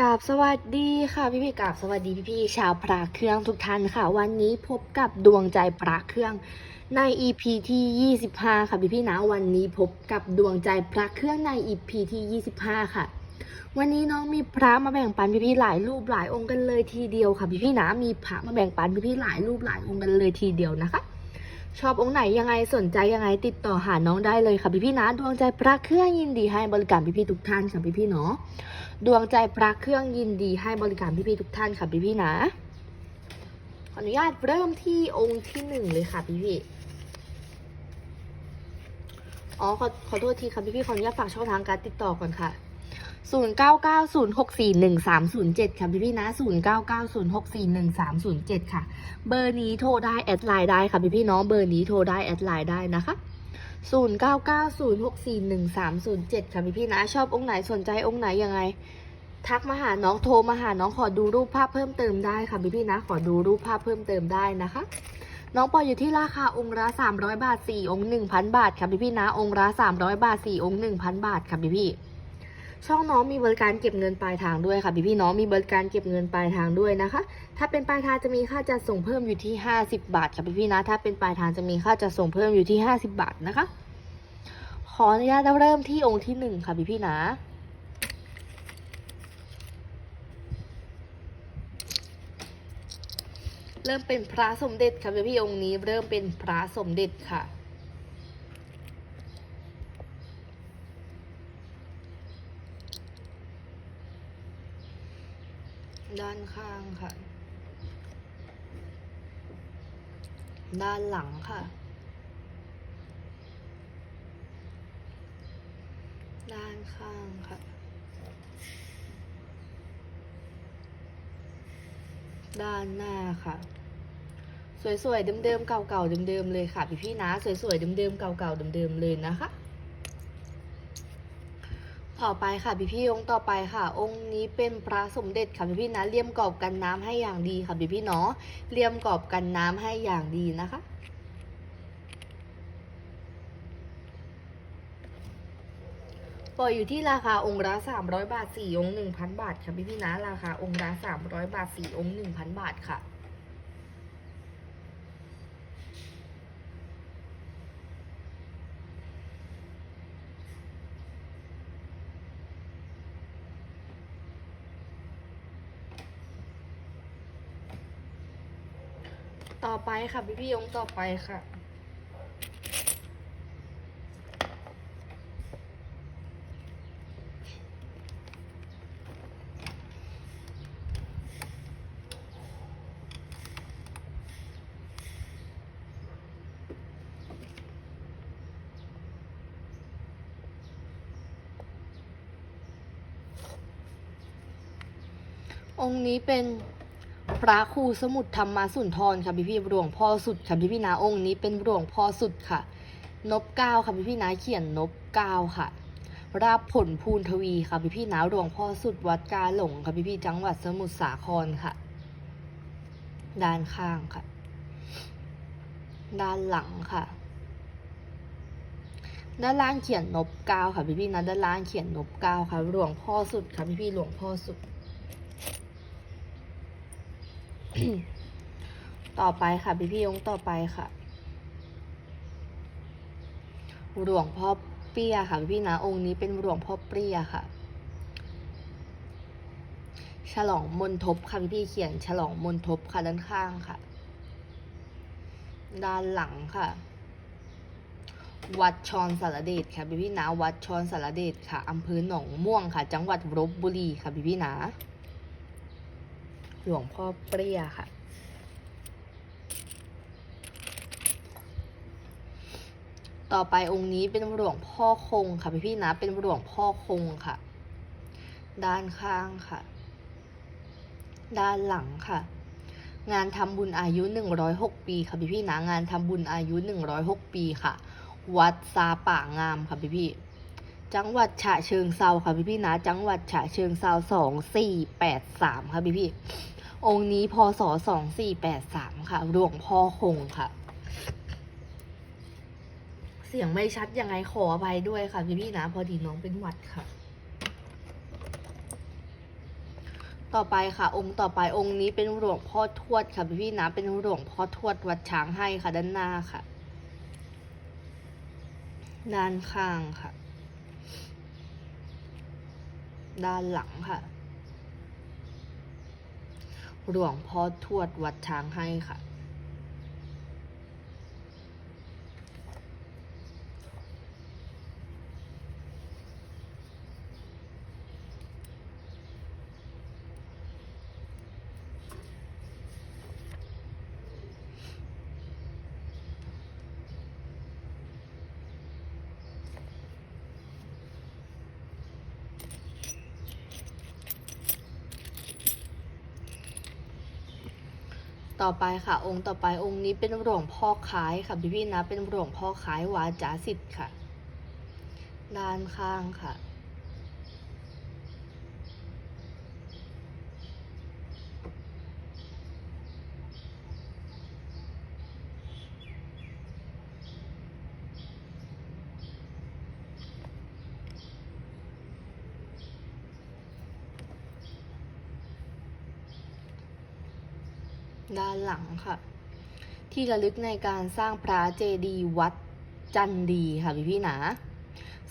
กราบสวัสดีค่ะพี่พี่กราบสวัสดีพี่พี่ชาวพระเครื่องทุกท่านค่ะ วันนี้พบกับดวงใจพระเครื่องใน EP ที่ 25 ค่ะพี่พี่นะวันนี้พบกับดวงใจพระเครื่องใน EP ที่ 25 ค่ะ วันนี้น้องมีพระมาแบ่งปันพี่พี่หลายรูปหลายองค์กันเลยทีเดียวค่ะพี่พี่นะมีพระมาแบ่งปันพี่พี่หลายรูปหลายองค์กันเลยทีเดียวนะคะ ชอบองค์ไหนยังไงสนใจยังไงติดต่อหาน้องได้เลยค่ะพี่พี่นะดวงใจพระเครื่องยินดีให้บริการพี่พี่ทุกท่านค่ะพี่พี่เนาะ ดวงใจพระเครื่องยินดีให้บริการพี่ๆทุกท่านค่ะพี่ๆนะ ขออนุญาตเริ่มที่องค์ที่หนึ่งเลยค่ะพี่ๆอ๋อขอขอโทษทีค่ะพี่ๆขออนุญาตฝากช่องทางการติดต่อก่อนค่ะ 0 9 9 0 6 4 1 3 0 7 ค่ะพี่ๆนะ 0 9 9 0 6 4 1 3 0 7 ค่ะ เบอร์นี้โทรได้แอดไลน์ได้ค่ะพี่ๆเนาะเบอร์นี้โทรได้แอดไลน์ได้นะคะ 0 9 9 0 6 4 1 3 0 7 ค่ะพี่พี่นะ ชอบองค์ไหนสนใจองค์ไหนยังไง ทักมาหาน้องโทรมาหาน้องขอดูรูปภาพเพิ่มเติมได้ค่ะพี่พี่นะ ขอดูรูปภาพเพิ่มเติมได้นะคะ น้องปอยอยู่ที่ราคาองค์ละ300 บาท 4 องค์ 1,000 บาทค่ะพี่พี่นะ องค์ละ300 บาท 4 องค์ 1,000 บาทค่ะพี่พี่ ช่องน้องมีบริการเก็บเงินปลายทางด้วยค่ะพี่พี่น้องมีบริการเก็บเงินปลายทางด้วยนะคะ ถ้าเป็นปลายทางจะมีค่าจัดส่งเพิ่มอยู่ที่ 50 บาทค่ะพี่พี่นะ ถ้าเป็นปลายทางจะมีค่าจัดส่งเพิ่มอยู่ที่ 50 บาทนะคะ ขออนุญาตเริ่มที่องค์ที่หนึ่งค่ะพี่พี่นะเริ่มเป็นพระสมเด็จค่ะพี่พี่องค์นี้เริ่มเป็นพระสมเด็จค่ะ ด้านข้างค่ะ ด้านหลังค่ะ ด้านข้างค่ะ ด้านหน้าค่ะสวยๆเดิมๆเก่าๆเดิมๆเลยค่ะพี่พี่ๆนะ สวยๆเดิมๆเก่าๆเดิมๆเลยนะคะ ต่อไปค่ะพี่พี่องค์ต่อไปค่ะ องค์นี้เป็นพระสมเด็จค่ะพี่พี่นะเลี่ยมกรอบกันน้ำให้อย่างดีค่ะพี่พี่เนาะเลี่ยมกรอบกันน้ำให้อย่างดีนะคะปล่อยอยู่ที่ราคาองค์ละ300 บาท 4 องค์ 1,000 บาท ค่ะพี่พี่นะ ราคาองค์ละ300 บาท 4 องค์ 1,000 บาทค่ะ ค่ะ พี่พี่ๆองค์ต่อไปค่ะ องค์นี้เป็น พระครูสมุทรธรรมสุนทรค่ะพี่พี่หลวงพ่อสุดค่ะพี่พี่นะองค์นี้เป็นหลวงพ่อสุดค่ะ นบเก้าค่ะพี่พี่นะเขียนนบเก้าค่ะ ราบผลภูนทวีค่ะพี่พี่นะหลวงพ่อสุดวัดกาหลงค่ะพี่พี่จังหวัดสมุทรสาครค่ะ ด้านข้างค่ะ ด้านหลังค่ะ ด้านล่างเขียนนบเก้าค่ะพี่พี่นะด้านล่างเขียนนบเก้าค่ะหลวงพ่อสุดค่ะพี่พี่หลวงพ่อสุด ต่อไปค่ะ พี่พี่ยงต่อไปค่ะ หลวงพ่อเปี้ยค่ะ พี่พี่นะองค์นี้เป็นหลวงพ่อเปี้ยค่ะ ฉลองมนทบค่ะพี่พี่เขียน ฉลองมนทบค่ะด้านข้างค่ะ ด้านหลังค่ะ วัดชอนสารเดชค่ะพี่พี่นะวัดชอนสารเดชค่ะอำเภอหนองม่วงค่ะ จังหวัดลบบุรีค่ะพี่พี่นะ หลวงพ่อเปรี้ยค่ะ ต่อไปองค์นี้เป็นหลวงพ่อคงค่ะพี่พี่นะ เป็นหลวงพ่อคงค่ะ ด้านข้างค่ะ ด้านหลังค่ะ งานทำบุญอายุ106ปีค่ะพี่พี่นะ งานทำบุญอายุ106ปีค่ะ วัดซาป่างามค่ะพี่พี่จังหวัดฉะเชิงเซาค่ะพี่พี่นะ จังหวัดฉะเชิงเซาสองสี่แปดสามค่ะพี่พี่ องค์นี้พศสองสี่แปดสามค่ะ หลวงพ่อคงค่ะ เสียงไม่ชัดยังไงขออภัยด้วยค่ะพี่พี่นะ พอดีน้องเป็นหวัดค่ะ ต่อไปค่ะ องค์ต่อไปองค์นี้เป็นหลวงพ่อทวดค่ะพี่ๆนะ เป็นหลวงพ่อทวดวัดช้างให้ค่ะด้านหน้าค่ะ ด้านข้างค่ะ ด้านหลังค่ะ หลวงพ่อทวดวัดช้างให้ค่ะ ต่อไปค่ะองค์ต่อไปองค์นี้เป็นหลวงพ่อคล้ายค่ะพี่พี่ๆนะเป็นหลวงพ่อคล้ายวาจาสิทธิ์ค่ะ ด้านข้างค่ะ ด้านหลังค่ะ ที่ระลึกในการสร้างพระเจดีย์วัดจันดีค่ะพี่พี่นะ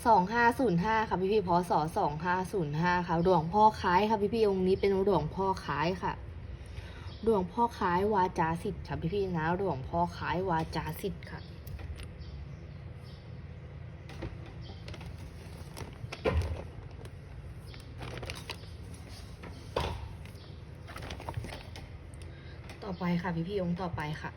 สองห้าศูนย์ห้าค่ะพี่พี่พศสองห้าศูนย์ห้าค่ะหลวงพ่อคล้ายค่ะพี่พี่องค์นี้เป็นหลวงพ่อคล้ายค่ะหลวงพ่อคล้ายวาจาสิทธิ์ค่ะพี่พี่นะหลวงพ่อคล้ายวาจาสิทธิ์ค่ะ ไปค่ะ พี่พี่องค์ต่อไปค่ะ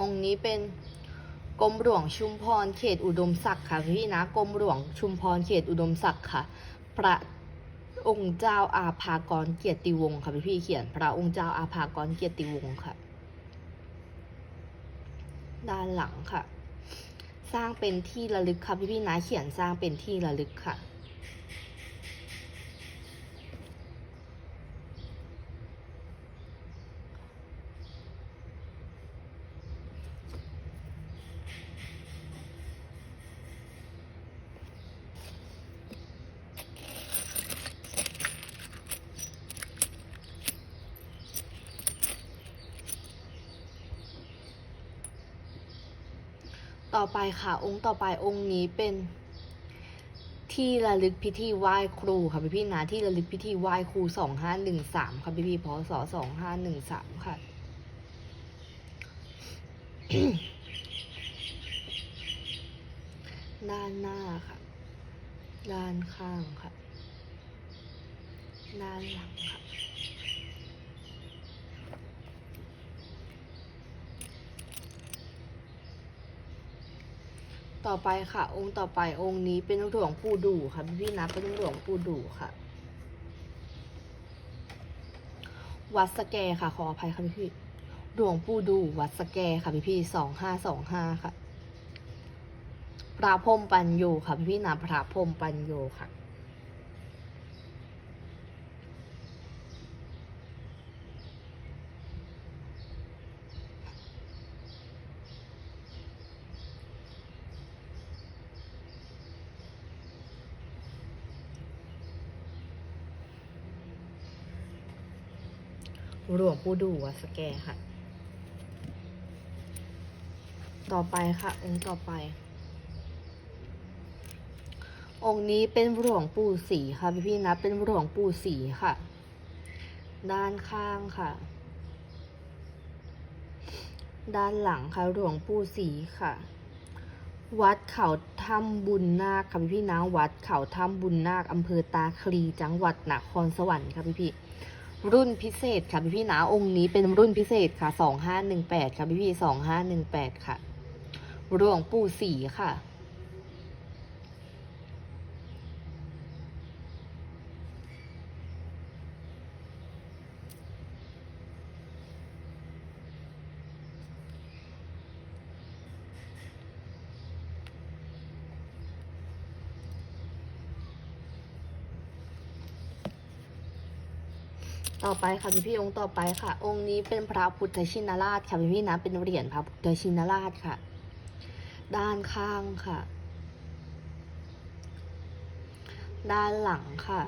องค์นี้เป็นกรมหลวงชุมพรเขตอุดมศักดิ์ค่ะพี่พี่นะกรมหลวงชุมพรเขตอุดมศักดิ์ค่ะ พระองค์เจ้าอาภากรเกียรติวงศ์ค่ะพี่พี่เขียน พระองค์เจ้าอาภากรเกียรติวงศ์ค่ะ ด้านหลังค่ะ สร้างเป็นที่ระลึกค่ะพี่พี่นะเขียนสร้างเป็นที่ระลึกค่ะ ต่อไปค่ะองค์ต่อไปองค์นี้เป็นที่ระลึกพิธีไหว้ครูค่ะพี่พี่นะที่ระลึกพิธีไหว้ครูสองห้าหนึ่งสามค่ะพี่พี่พศสองห้าหนึ่งสามค่ะด้านหน้าค่ะ ด้านข้างค่ะ ด้านหลังค่ะ ต่อไปค่ะ องค์ต่อไปองค์นี้เป็นหลวงปูดูค่ะพี่พี่ๆนะเป็นหลวงปูดูค่ะ วัดสแกค่ะ ขออภัยค่ะพี่พี่ๆหลวงปูดูวัดสแกค่ะพี่พี่สองห้าสองห้าค่ะพระพรมปัญโยค่ะพี่พี่ๆนะพระพรมปัญโยค่ะ หลวงปู่ดูวัดสแกค่ะ ต่อไปค่ะ องค์ต่อไป องค์นี้เป็นหลวงปู่สีค่ะพี่พี่นะเป็นหลวงปู่สีค่ะ ด้านข้างค่ะ ด้านหลังค่ะหลวงปู่สีค่ะวัดเขาถ้ำบุญนาคค่ะพี่พี่นะวัดเขาถ้ำบุญนาคอำเภอตาคลีจังหวัดนครสวรรค์ค่ะพี่พี่ รุ่นพิเศษค่ะพี่พี่นะองค์นี้เป็นรุ่นพิเศษค่ะสองห้าหนึ่งแปดค่ะพี่พี่สองห้าหนึ่งแปดค่ะหลวงปู่สีค่ะ ต่อไปค่ะพี่พี่องค์ต่อไปค่ะ องค์นี้เป็นพระพุทธชินราชค่ะพี่พี่นะเป็นเหรียญพระพุทธชินราชค่ะ ด้านข้างค่ะ ด้านหลังค่ะ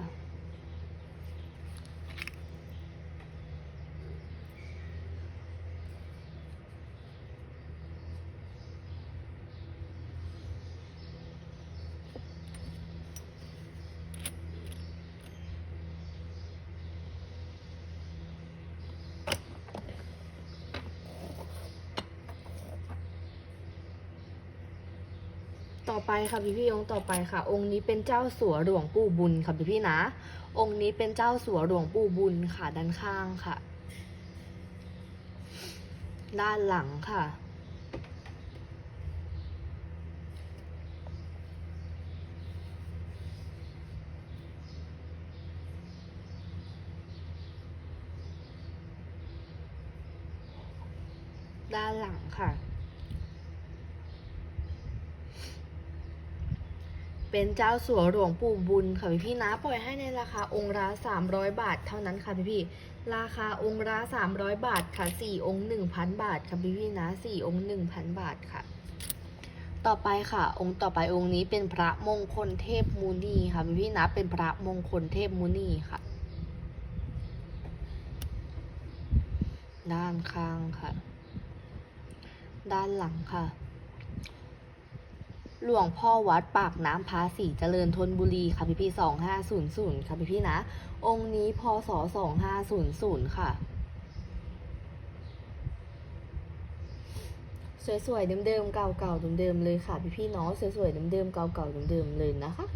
ค่ะพี่พี่องค์ต่อไปค่ะ องค์นี้เป็นเจ้าสัวหลวงปู่บุญค่ะพี่พี่นะ องค์นี้เป็นเจ้าสัวหลวงปู่บุญค่ะด้านข้างค่ะ ด้านหลังค่ะ ด้านหลังค่ะ เป็นเจ้าสัวหลวงปู่บุญค่ะพี่พี่นะปล่อยให้ในราคาองค์ละ300 บาท เท่านั้นค่ะพี่พี่ราคาองค์ละ300 บาทค่ะ4องค์1,000 บาทค่ะพี่พี่นะ4องค์1,000 บาทค่ะ ต่อไปค่ะ องค์ต่อไปองค์นี้เป็นพระมงคลเทพมุนีค่ะพี่พี่นะเป็นพระมงคลเทพมุนีค่ะ ด้านข้างค่ะ ด้านหลังค่ะ หลวงพ่อวัดปากน้ำพาสีเจริญทนบุรีค่ะพี่พี่สองห้าศูนย์ศูนย์ค่ะพี่พี่นะ องค์นี้พศสองห้าศูนย์ศูนย์ค่ะ สวยๆเดิมๆเก่าๆเดิมๆเลยค่ะพี่พี่ๆเนาะสวยๆเดิมๆเก่าๆเดิมๆเลยนะคะ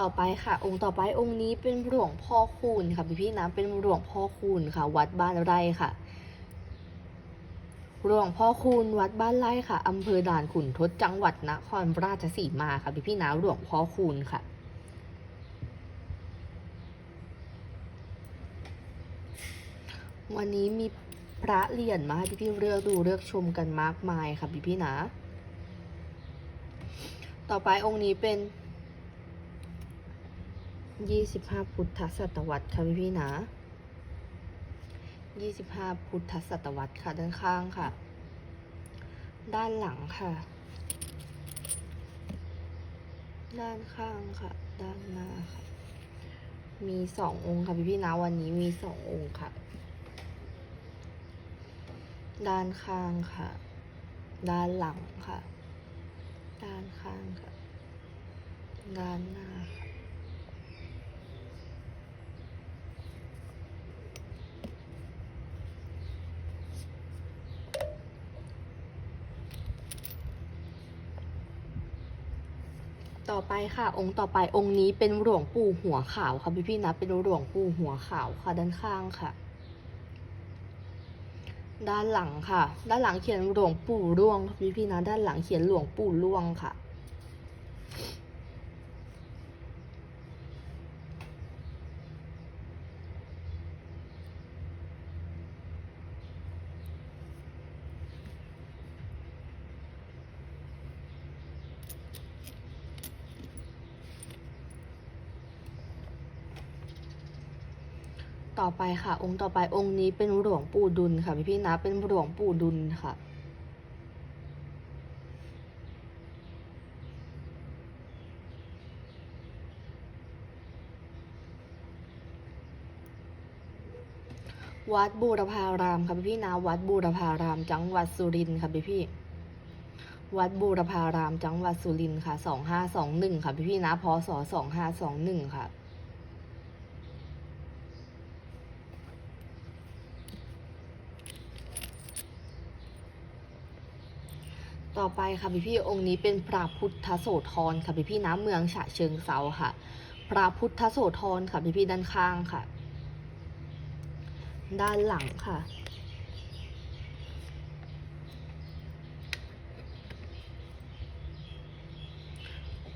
ต่อไปค่ะ องค์ต่อไปองค์นี้เป็นหลวงพ่อคูณค่ะพี่พี่นะเป็นหลวงพ่อคูณค่ะ วัดบ้านไร่ค่ะหลวงพ่อคูณวัดบ้านไร่ค่ะอำเภอด่านขุนทดจังหวัดนครราชสีมาค่ะพี่พี่นะหลวงพ่อคูณค่ะวันนี้มีพระเหรียญมาให้พี่พี่ๆเลือกดูเลือกชมกันมากมายค่ะพี่พี่ๆนะ ต่อไปองค์นี้เป็น ยี่สิบห้าพุทธศตวรรษค่ะพี่พี่ๆนะยี่สิบห้าพุทธศตวรรษค่ะด้านข้างค่ะ ด้านหลังค่ะ ด้านข้างค่ะ ด้านหน้าค่ะ มีสององค์ค่ะพี่พี่ๆนะวันนี้มีสององค์ค่ะ ด้านข้างค่ะ ด้านหลังค่ะ ด้านข้างค่ะ ด้านหน้าค่ะ ต่ อไปค่ะ องค์ต่อไปองค์นี้เป็นหลวงปู่หัวขาวค่ะพี่พี่นะเป็นหลวงปู่หัวขาวค่ะด้านข้างค่ะ ด้านหลังค่ะ ด้านหลังเขียนหลวงปู่ร่วงพี่พี่นะด้านหลังเขียนหลวงปู่ร่วงค่ะ ต่อไปค่ะ องค์ต่อไปองค์นี้เป็นหลวงปู่ดุลค่ะพี่พี่นะเป็นหลวงปู่ดุลค่ะวัดบูรพารามค่ะพี่พี่นะวัดบูรพาราม จังหวัดสุรินทร์ค่ะพี่พี่ วัดบูรพาราม จังหวัดสุรินทร์ค่ะสองห้าสองหนึ่งค่ะพี่พี่นะพศสองห้าสองหนึ่งค่ะ ต่อไปค่ะพี่พี่องค์นี้เป็นพระพุทธโสธรค่ะพี่พี่น้ำเมืองฉะเชิงเซาค่ะ พระพุทธโสธรค่ะพี่พี่ด้านข้างค่ะ ด้านหลังค่ะ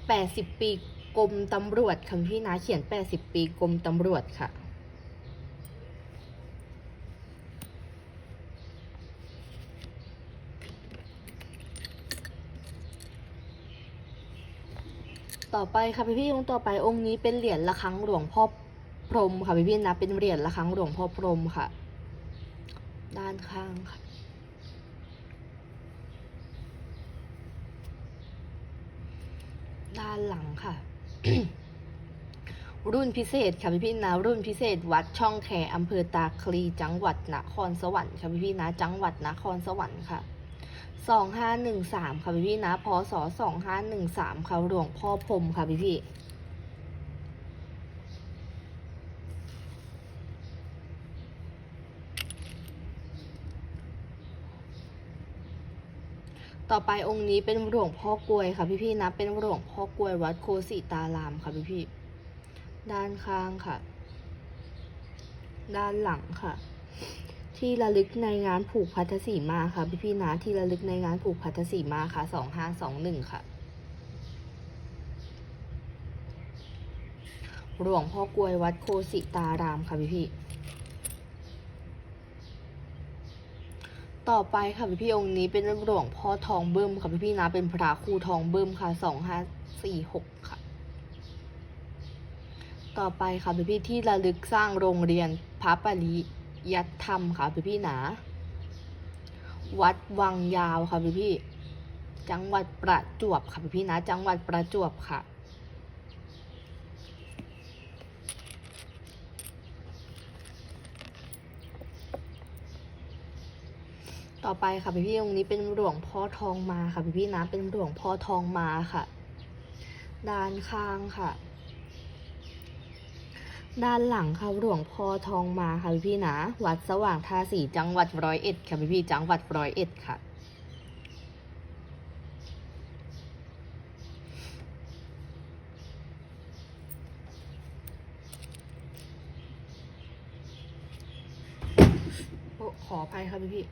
แปดสิบปีกรมตำรวจค่ะพี่นะเขียนแปดสิบปีกรมตำรวจค่ะ ต่อไปค่ะพี่พี่องค์ต่อไปองค์นี้เป็นเหรียญระฆังหลวงพ่อพรหมค่ะพี่พี่นะเป็นเหรียญระฆังหลวงพ่อพรหมค่ะ ด้านข้างค่ะด้านหลังค่ะ รุ่นพิเศษค่ะพี่พี่นะรุ่นพิเศษวัดช่องแคอำเภอตาคลีจังหวัดนครสวรรค์ค่ะพี่พี่นะจังหวัดนครสวรรค์ค่ะ สองห้าหนึ่งสามค่ะพี่พี่นะพศสองห้าหนึ่งสามค่ะหลวงพ่อพรมค่ะพี่พี่ต่อไปองค์นี้เป็นหลวงพ่อกลวยค่ะพี่พี่นะ เป็นหลวงพ่อกลวยวัดโคสิตารามค่ะพี่พี่ด้านข้างค่ะ ด้านหลังค่ะ ที่ระลึกในงานผูกพัทธสีมาค่ะพี่พี่นะที่ระลึกในงานผูกพัทธสีมาค่ะสองห้าสองหนึ่งค่ะหลวงพ่อกลวยวัดโคสิตารามค่ะพี่พี่ต่อไปค่ะพี่พี่องค์นี้เป็นหลวงพ่อทองเบิ้มค่ะพี่พี่นะเป็นพระครูทองเบิ้มค่ะสองห้าสี่หกค่ะ ต่อไปค่ะพี่พี่ที่ระลึกสร้างโรงเรียนพระปริ ยัติธรรมค่ะพี่พี่นะวัดวังยาวค่ะพี่พี่จังหวัดประจวบค่ะพี่พี่นะ จังหวัดประจวบค่ะ ต่อไปค่ะพี่พี่องนี้เป็นหลวงพ่อทองมาค่ะพี่พี่นะ เป็นหลวงพ่อทองมาค่ะ ด้านข้างค่ะ ด้านหลังค่ะหลวงพ่อทองมาค่ะพี่พี่นะวัดสว่างทาสีจังหวัดร้อยเอ็ดค่ะพี่พี่จังหวัดร้อยเอ็ดค่ะ ขออภัยค่ะพี่พี่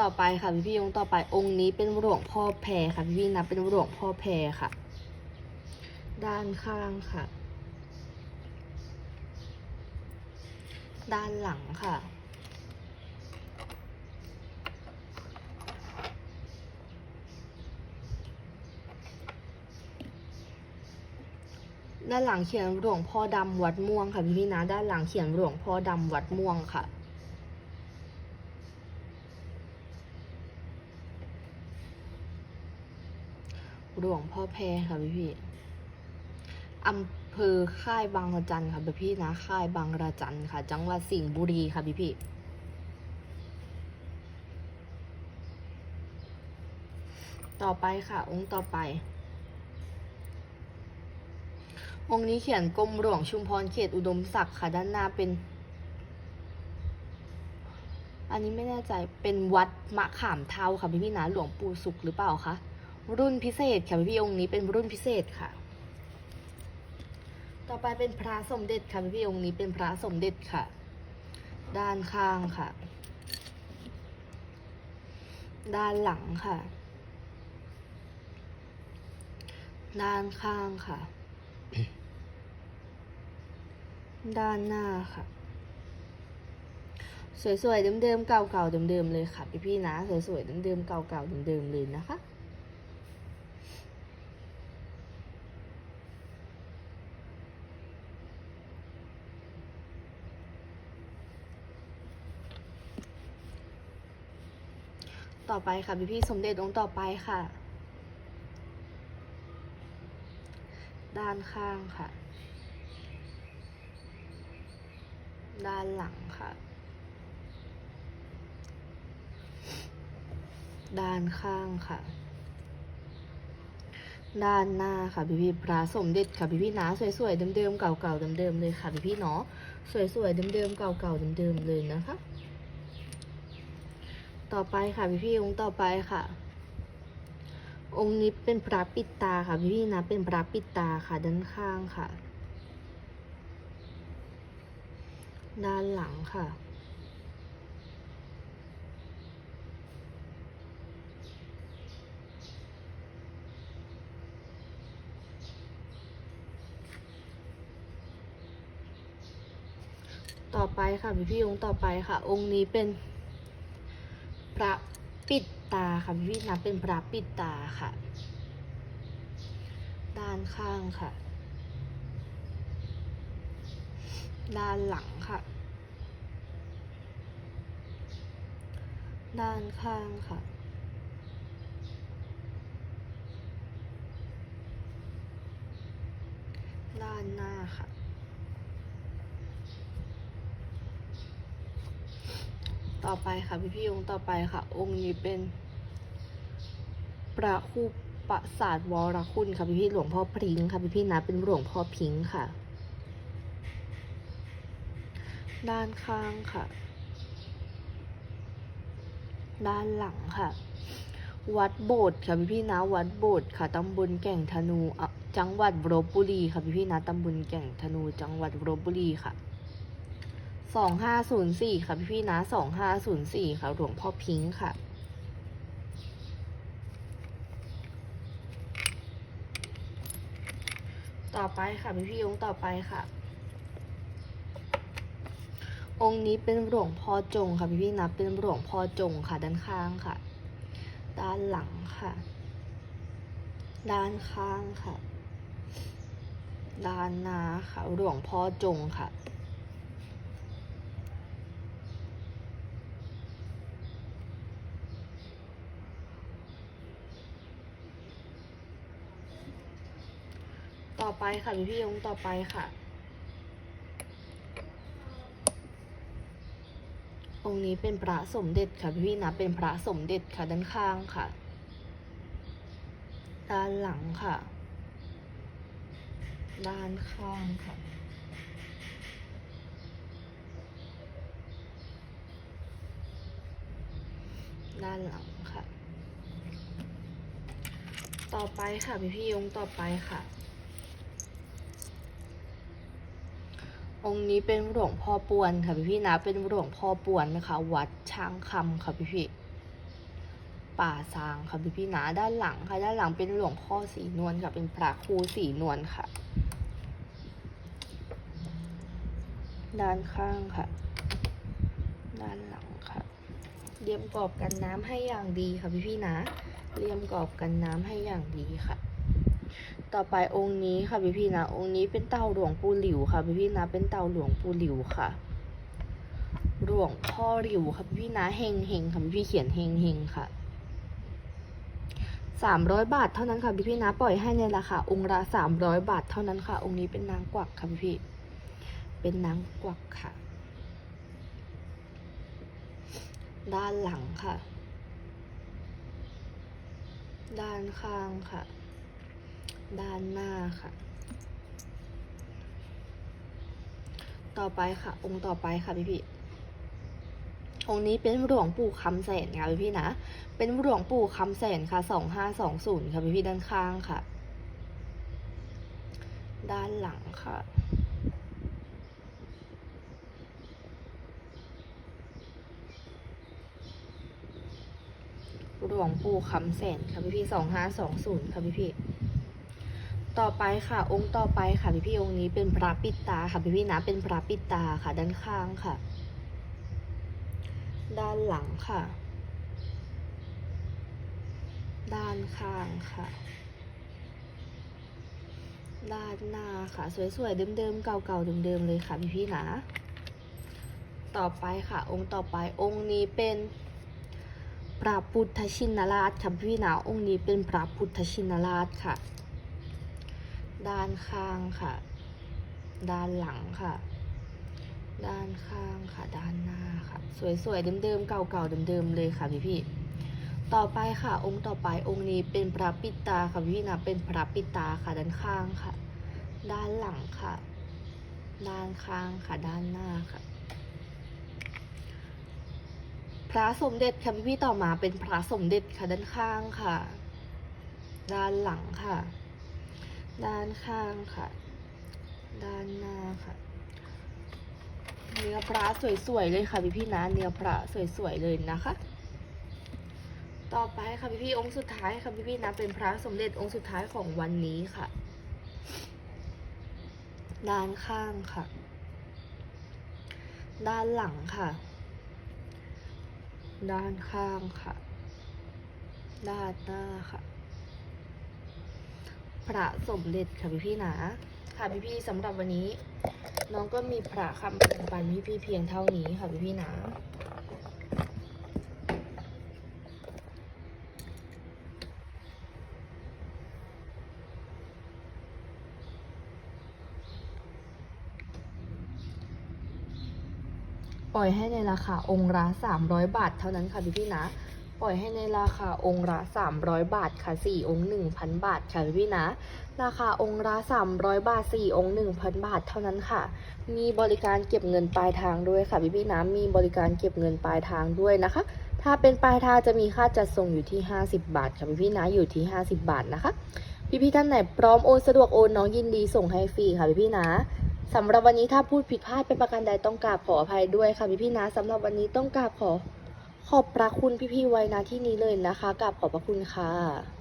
ต่อไปค่ะพี่พี่องค์ต่อไปองค์นี้เป็นหลวงพ่อแพรค่ะพี่พี่นะเป็นหลวงพ่อแพรค่ะ ด้านข้างค่ะ ด้านหลังค่ะ ด้านหลังเขียนหลวงพ่อดำวัดม่วงค่ะพี่พี่นะด้านหลังเขียนหลวงพ่อดำวัดม่วงค่ะ หลวงพ่อแพรค่ะพี่พี่อำเภอค่ายบางระจันค่ะพี่พี่นะ ค่ายบางระจันค่ะ จังหวัดสิงห์บุรีค่ะพี่พี่ต่อไปค่ะ องค์ต่อไป องค์นี้เขียนกรมหลวงชุมพรเขตอุดมศักดิ์ค่ะด้านหน้าเป็น อันนี้ไม่แน่ใจเป็นวัดมะขามเทาค่ะพี่พี่นะหลวงปู่สุขหรือเปล่าคะ รุ่นพิเศษค่ะพี่พี่องค์นี้เป็นรุ่นพิเศษค่ะ ต่อไปเป็นพระสมเด็จค่ะพี่พี่องค์นี้เป็นพระสมเด็จค่ะ ด้านข้างค่ะ ด้านหลังค่ะ ด้านข้างค่ะ ด้านหน้าค่ะสวยๆเดิมๆเก่าๆเดิมๆเลยค่ะพี่ๆนะสวยๆเดิมๆเก่าๆเดิมๆเลยนะคะ ต่อไปค่ะพี่พี่สมเด็จองค์ต่อไปค่ะ ด้านข้างค่ะ ด้านหลังค่ะ ด้านข้างค่ะ ด้านหน้าค่ะพี่พี่พระสมเด็จค่ะพี่พี่นะสวยๆเดิมๆเก่าๆเดิมๆเลยค่ะพี่พี่เนาะสวยๆเดิมๆเก่าๆเดิมๆเลยนะคะ ต่อไปค่ะพี่พี่องค์ต่อไปค่ะ องค์นี้เป็นพระปิดตาค่ะพี่พี่นะเป็นพระปิดตาค่ะด้านข้างค่ะ ด้านหลังค่ะต่อไปค่ะพี่พี่องค์ต่อไปค่ะ องค์นี้เป็น พระปิดตาค่ะพี่พี่ๆนะเป็นพระปิดตาค่ะ ด้านข้างค่ะ ด้านหลังค่ะ ด้านข้างค่ะด้านหน้าค่ะ ต่อไปค่ะพี่พี่องค์ต่อไปค่ะ องค์นี้เป็นพระคู่ประสาทวรคุณค่ะพี่พี่หลวงพ่อพิงค่ะพี่พี่นะเป็นหลวงพ่อพิงค์ค่ะ ด้านข้างค่ะ ด้านหลังค่ะ วัดโบสถ์ค่ะพี่พี่นะวัดโบสถ์ค่ะตำบลแก่งธนูจังหวัดลบบุรีค่ะพี่พี่นะตำบลแก่งธนูจังหวัดลบบุรีค่ะ สองห้าศูนย์สี่ค่ะพี่พี่นะสองห้าศูนย์สี่ค่ะหลวงพ่อพิงค์ค่ะ ต่อไปค่ะพี่พี่องค์ต่อไปค่ะ องค์นี้เป็นหลวงพ่อจงค่ะพี่พี่นะเป็นหลวงพ่อจงค่ะด้านข้างค่ะ ด้านหลังค่ะ ด้านข้างค่ะ ด้านหน้าค่ะหลวงพ่อจงค่ะ ไปค่ะพี่พี่องค์ต่อไปค่ะ องค์นี้เป็นพระสมเด็จค่ะพี่พี่นะเป็นพระสมเด็จค่ะด้านข้างค่ะ ด้านหลังค่ะ ด้านข้างค่ะด้านหลังค่ะ ต่อไปค่ะพี่พี่ๆองค์ต่อไปค่ะ องค์นี้เป็นหลวงพ่อปวนค่ะพี่พี่นะ เป็นหลวงพ่อปวนนะคะ วัดช้างคำค่ะพี่พี่ป่าซางค่ะพี่พี่นะ ด้านหลังค่ะ ด้านหลังเป็นหลวงพ่อสีนวลค่ะ เป็นพระครูสีนวลค่ะ ด้านข้างค่ะ ด้านหลังค่ะ เรียมกรอบกันน้ำให้อย่างดีค่ะพี่พี่นะ เรียมกรอบกันน้ำให้อย่างดีค่ะ ต่อไปองค์นี้ค่ะพี่พี่นะองค์นี้เป็นเต่าหลวงปู่หลิวค่ะพี่พี่นะเป็นเต่าหลวงปู่หลิวค่ะหลวงพ่อหลิวค่ะพี่พี่นะเฮงเฮงค่ะพี่พี่เขียนเฮงเฮงค่ะสามร้อยบาทเท่านั้นค่ะพี่พี่นะปล่อยให้ในราคาองค์ละสามร้อยบาทเท่านั้นค่ะ องค์นี้เป็นนางกวักค่ะพี่พี่เป็นนางกวักค่ะ ด้านหลังค่ะ ด้านข้างค่ะ ด้านหน้าค่ะ ต่อไปค่ะ องค์ต่อไปค่ะพี่พี่องค์นี้เป็นหลวงปู่คำแสนค่ะพี่พี่นะ เป็นหลวงปู่คำแสนค่ะสองห้าสองศูนย์ค่ะพี่พี่ด้านข้างค่ะ ด้านหลังค่ะหลวงปู่คำแสนค่ะพี่พี่สองห้าสองศูนย์ค่ะพี่พี่ ต่อไปค่ะ องค์ต่อไปค่ะพี่พี่องค์นี้เป็นพระปิดตาค่ะพี่พี่นะเป็นพระปิดตาค่ะ ด้านข้างค่ะ ด้านหลังค่ะ ด้านข้างค่ะด้านหน้าค่ะ สวยๆเดิมๆเก่าๆเดิมๆเลยค่ะพี่พี่นะ ต่อไปค่ะ องค์ต่อไปองค์นี้เป็นพระพุทธชินราชค่ะพี่นะองค์นี้เป็นพระพุทธชินราชค่ะ ด้านข้างค่ะ ด้านหลังค่ะ ด้านข้างค่ะ ด้านหน้าค่ะ สวยๆเดิมๆเก่าๆเดิมๆเลยค่ะพี่พี่ๆต่อไปค่ะ องค์ต่อไปองค์นี้เป็นพระปิตาค่ะพี่นะเป็นพระปิตาค่ะด้านข้างค่ะ ด้านหลังค่ะ ด้านข้างค่ะ ด้านหน้าค่ะ พระสมเด็จค่ะพี่พี่ๆต่อมาเป็นพระสมเด็จค่ะด้านข้างค่ะ ด้านหลังค่ะ ด้านข้างค่ะ ด้านหน้าค่ะ เนื้อพระสวยๆเลยค่ะพี่พี่นะ เนื้อพระสวยๆเลยนะคะ ต่อไปค่ะพี่พี่องค์สุดท้ายค่ะพี่พี่นะเป็นพระสมเด็จองค์สุดท้ายของวันนี้ค่ะ ด้านข้างค่ะ ด้านหลังค่ะ ด้านข้างค่ะ ด้านหน้าค่ะ พระสมเด็จค่ะพี่พี่นะค่ะพี่พี่สำหรับวันนี้ น้องก็มีพระคำแบ่งปันพี่พี่เพียงเท่านี้ค่ะพี่พี่นะปล่อยให้ในราคาองค์ละ300 บาทเท่านั้นค่ะพี่พี่นะ ปล่อยให้ในราคาองค์ละ300 บาทค่ะ 4 องค์ 1,000 บาทค่ะพี่นะ ราคาองค์ละ300 บาท 4 องค์ 1,000 บาทเท่านั้นค่ะ มีบริการเก็บเงินปลายทางด้วยค่ะพี่พี่นะมีบริการเก็บเงินปลายทางด้วยนะคะ ถ้าเป็นปลายทางจะมีค่าจัดส่งอยู่ที่ 50 บาทค่ะพี่พี่นะอยู่ที่ 50 บาทนะคะ พี่พี่ท่านไหนพร้อมโอนสะดวกโอนน้องยินดีส่งให้ฟรีค่ะพี่พี่นะสำหรับวันนี้ถ้าพูดผิดพลาดเป็นประการใดต้องกราบขออภัยด้วยค่ะพี่พี่นะสำหรับวันนี้ต้องกราบขอ ขอบพระคุณพี่ๆไว้นะที่นี้เลยนะคะกับขอบพระคุณค่ะ